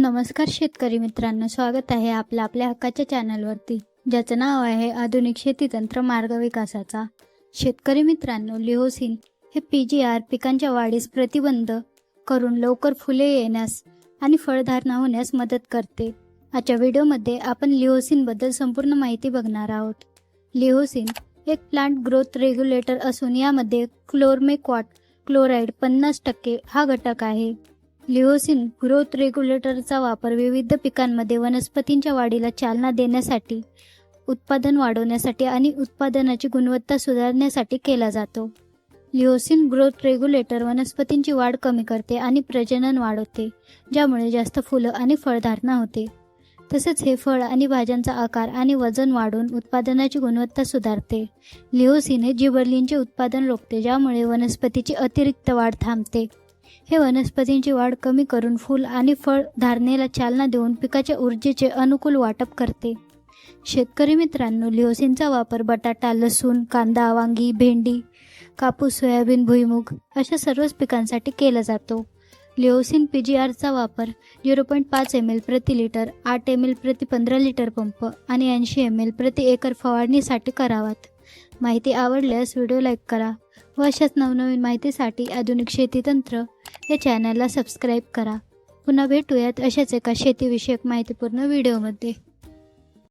नमस्कार शेतकरी मित्रांनो स्वागत आहे आपल्या आपल्या हक्काच्या चॅनलवरती ज्याचं नाव आहे आधुनिक शेतीतंत्र मार्ग विकासाचा. शेतकरी मित्रांनो लिओसिन हे पी जी आर पिकांच्या वाढीस प्रतिबंध करून लवकर फुले येण्यास आणि फळधारणा होण्यास मदत करते. आजच्या व्हिडिओमध्ये आपण लिओसिनबद्दल संपूर्ण माहिती बघणार आहोत. लिओसिन एक प्लांट ग्रोथ रेग्युलेटर असून यामध्ये क्लोरमेक्वाट क्लोराईड पन्नास टक्के हा घटक आहे. लिओसिन ग्रोथ रेग्युलेटरचा वापर विविध पिकांमध्ये वनस्पतींच्या वाढीला चालना देण्यासाठी उत्पादन वाढवण्यासाठी आणि उत्पादनाची गुणवत्ता सुधारण्यासाठी केला जातो. लिओसिन ग्रोथ रेग्युलेटर वनस्पतींची वाढ कमी करते आणि प्रजनन वाढवते ज्यामुळे जास्त फुलं आणि फळधारणा होते. तसेच हे फळ आणि भाज्यांचा आकार आणि वजन वाढवून उत्पादनाची गुणवत्ता सुधारते. लिओसिन हे जिबर्लिनचे उत्पादन रोखते ज्यामुळे वनस्पतीची अतिरिक्त वाढ थांबते. हे वनस्पतींची वाढ कमी करून फूल आणि फळ धारणेला चालना देऊन पिकाच्या ऊर्जेचे अनुकूल वाटप करते. शेतकरी मित्रांनो लिओसिनचा वापर बटाटा लसूण कांदा वांगी भेंडी कापूस सोयाबीन भुईमूग अशा सर्वच पिकांसाठी केला जातो. लिओसिन पी जी आरचा वापर झिरो पॉईंट पाच एम एल प्रति लिटर आठ एम एल प्रति पंधरा लिटर पंप आणि ऐंशी एम एल प्रति एकर फवारणीसाठी करावात. माहिती आवडल्यास व्हिडिओ लाईक करा व अशाच नवनवीन माहितीसाठी आधुनिक शेतीतंत्र या चॅनलला सबस्क्राईब करा. पुन्हा भेटूयात अशाच एका शेतीविषयक माहितीपूर्ण व्हिडिओमध्ये.